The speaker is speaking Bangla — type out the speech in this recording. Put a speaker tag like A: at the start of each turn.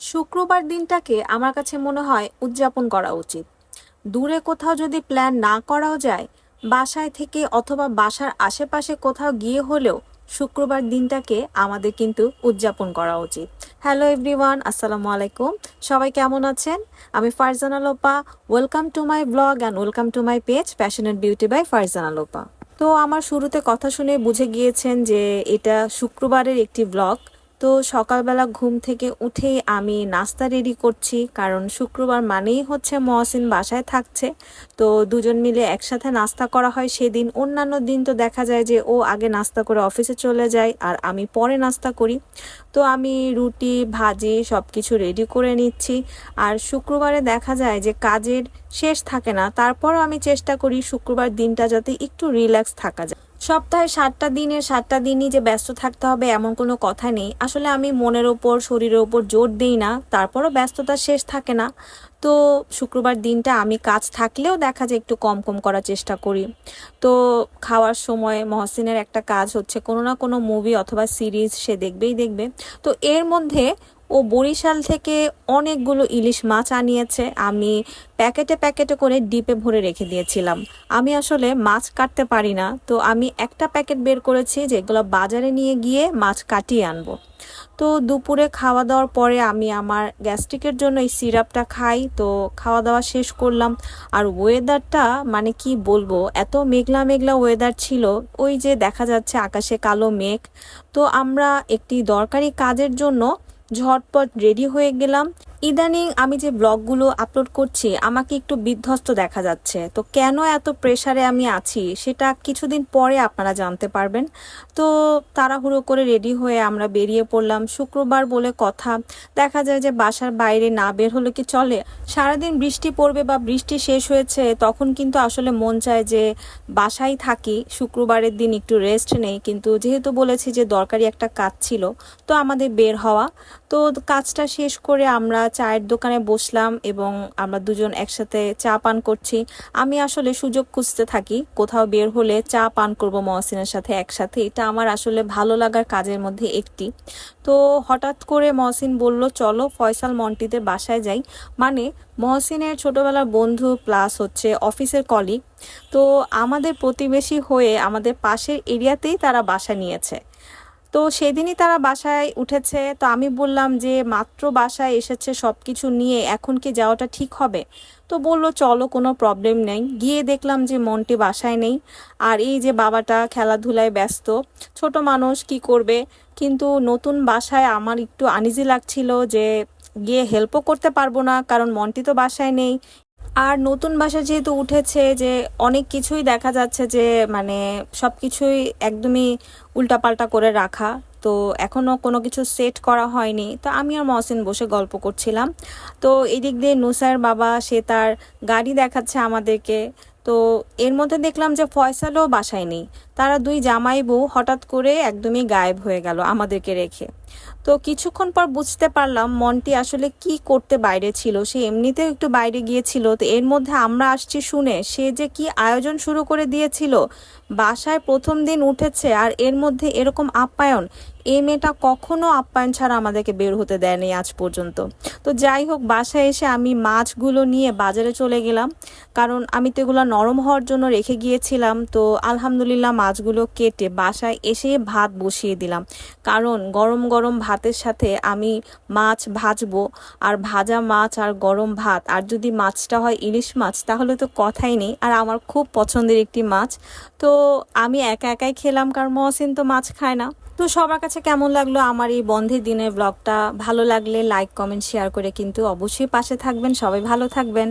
A: শুক্রবার দিনটাকে আমার কাছে মনে হয় উদযাপন করা উচিত। দূরে কোথাও যদি প্ল্যান না করাও যায়, বাসায় থেকে অথবা বাসার আশেপাশে কোথাও গিয়ে হলেও শুক্রবার দিনটাকে আমাদের কিন্তু উদযাপন করা উচিত। হ্যালো এভরিওয়ান আসসালামু আলাইকুম। সবাই কেমন আছেন? আমি Farzana Lopa welcome to my blog and welcome to my page passionate beauty by Farzana Lopa তো আমার শুরুতে কথা শুনে বুঝে গিয়েছেন যে এটা শুক্রবারের একটি ব্লগ তো সকালবেলা ঘুম থেকে উঠেই আমি নাস্তা রেডি করছি, কারণ শুক্রবার মানেই হচ্ছে মহসিন বাসায় থাকছে। তো দুজন মিলে একসাথে নাস্তা করা হয় সেদিন। অন্যান্য দিন তো দেখা যায় যে ও আগে নাস্তা করে অফিসে চলে যায় আর আমি পরে নাস্তা করি। তো আমি রুটি, ভাজি সব কিছু রেডি করে নিচ্ছি। আর শুক্রবারে দেখা যায় যে কাজের শেষ থাকে না, তারপরও আমি চেষ্টা করি শুক্রবার দিনটা যাতে একটু রিল্যাক্স থাকা যায়। সপ্তাহে সাতটা দিনের, সাতটা দিনই যে ব্যস্ত থাকতে হবে এমন কোনো কথা নেই। আসলে আমি মনের ওপর, শরীরের ওপর জোর দিই না, তারপরও ব্যস্ততা শেষ থাকে না। তো শুক্রবার দিনটা আমি কাজ থাকলেও দেখা যায় একটু কম কম করার চেষ্টা করি। তো খাওয়ার সময় মহসিনের একটা কাজ হচ্ছে কোনো না কোনো মুভি অথবা সিরিজ সে দেখবেই দেখবে। তো এর মধ্যে ও বরিশাল থেকে অনেকগুলো ইলিশ মাছ আনিয়েছে। আমি প্যাকেটে প্যাকেটে করে ডিপে ভরে রেখে দিয়েছিলাম। আমি আসলে মাছ কাটতে পারি না, তো আমি একটা প্যাকেট বের করেছি যেগুলো বাজারে নিয়ে গিয়ে মাছ কাটিয়ে আনব। তো দুপুরে খাওয়া দাওয়ার পরে আমি আমার গ্যাস্ট্রিকের জন্য এই সিরাপটা খাই, তো খাওয়া দাওয়া শেষ করলাম। আর ওয়েদারটা মানে কি বলব, এত মেঘলা মেঘলা ওয়েদার ছিল, ওই যে দেখা যাচ্ছে আকাশে কালো মেঘ। তো আমরা একটি দরকারি কাজের জন্য ঝটপট রেডি হয়ে গেলাম। ইদানিং আমি যে ব্লগগুলো আপলোড করছি, আমাকে একটু বিধ্বস্ত দেখা যাচ্ছে। তো কেন এত প্রেশারে আমি আছি, সেটা কিছুদিন পরে আপনারা জানতে পারবেন। তো তাড়াহুড়ো করে রেডি হয়ে আমরা বেরিয়ে পড়লাম। শুক্রবার বলে কথা। দেখা যায় যে বাসার বাইরে না বের হলে কি চলে? সারাদিন বৃষ্টি পড়বে বা বৃষ্টি শেষ হয়েছে, তখন কিন্তু আসলে মন চায় যে বাসায় থাকি। শুক্রবারের দিন একটু রেস্ট নেই। কিন্তু যেহেতু বলেছি যে দরকারি একটা কাজ ছিল, তো আমাদের বের হওয়া। তো কাজটা শেষ করে আমরা চায়ের দোকানে বসলাম এবং আমরা দুজন একসাথে চা পান করছি। আমি আসলে সুযোগ খুঁজতে থাকি, কোথাও বের হলে চা পান করব মহসিনের সাথে একসাথে। এটা আমার আসলে ভালো লাগার কাজের মধ্যে একটি। তো হঠাৎ করে মহসিন বলল, চলো ফয়সাল মন্টিদের বাসায় যাই। মানে মহসিনের ছোটবেলার বন্ধু প্লাস হচ্ছে অফিসের কলিগ। তো আমাদের প্রতিবেশী হয়ে আমাদের পাশের এরিয়াতেই তারা বাসা নিয়েছে। তো সেদিনই তারা বাসায় উঠেছে। তো আমি বললাম যে, মাত্র বাসায় এসেছে সব কিছু নিয়ে, এখন কি যাওয়াটা ঠিক হবে? তো বলল, চলো, কোনো প্রবলেম নেই। গিয়ে দেখলাম যে, মনটি বাসায় নেই। আর এই যে বাবাটা খেলাধুলায় ব্যস্ত, ছোট মানুষ, কি করবে? কিন্তু নতুন বাসায় আমার একটু আনিজি লাগছিল যে, গিয়ে হেল্পও করতে পারব না, কারণ মন্টি তো বাসায় নেই। আর নতুন বাসা যেহেতু উঠেছে যে অনেক কিছুই দেখা যাচ্ছে যে মানে সব কিছুই একদমই উল্টাপাল্টা করে রাখা। তো এখনও কোনো কিছু সেট করা হয়নি। তো আমি আর মহসিন বসে গল্প করছিলাম। তো এদিক দিয়ে নুসার বাবা, সে তার গাড়ি দেখাচ্ছে আমাদেরকে। তো এর মধ্যে দেখলাম যে ফয়সালও বাসায় নেই। তারা দুই জামাই বউ হঠাৎ করে একদমই গায়েব হয়ে গেল আমাদেরকে রেখে। তো কিছুক্ষণ পর বুঝতে পারলাম মনটি আসলে কি করতে বাইরে ছিল। সে এমনিতেও একটু বাইরে গিয়েছিল। তো এর মধ্যে আমরা আসছি শুনে সে যে কি আয়োজন শুরু করে দিয়েছিল, বাসায় প্রথম দিন উঠেছে আর এর মধ্যে এরকম আপ্যায়ন এই মেয়েটা কখনো আপ্যায়ন ছাড়া আমাদেরকে বের হতে দেয়নি আজ পর্যন্ত। তো যাই হোক, বাসায় এসে আমি মাছগুলো নিয়ে বাজারে চলে গেলাম। কারণ আমি তো এগুলো নরম হওয়ার জন্য রেখে গিয়েছিলাম। তো আলহামদুলিল্লাহ মাছগুলো কেটে বাসায় এসে ভাত বসিয়ে দিলাম। কারণ গরম গরম ভাতের সাথে আমি মাছ ভাজবো। আর ভাজা মাছ আর গরম ভাত। আর যদি মাছটা হয় ইলিশ মাছ, তাহলে তো কথাই নেই। আর আমার খুব পছন্দের একটি মাছ। তো আমি একা একাই খেলাম, কারণ মহসিন তো মাছ খায় না। তো সবার কাছে কেমন লাগল আমার এই বন্ধের দিনের ব্লগটা ভালো লাগলে লাইক কমেন্ট শেয়ার করে কিন্তু অবশ্যই পাশে থাকবেন। সবাই ভালো থাকবেন।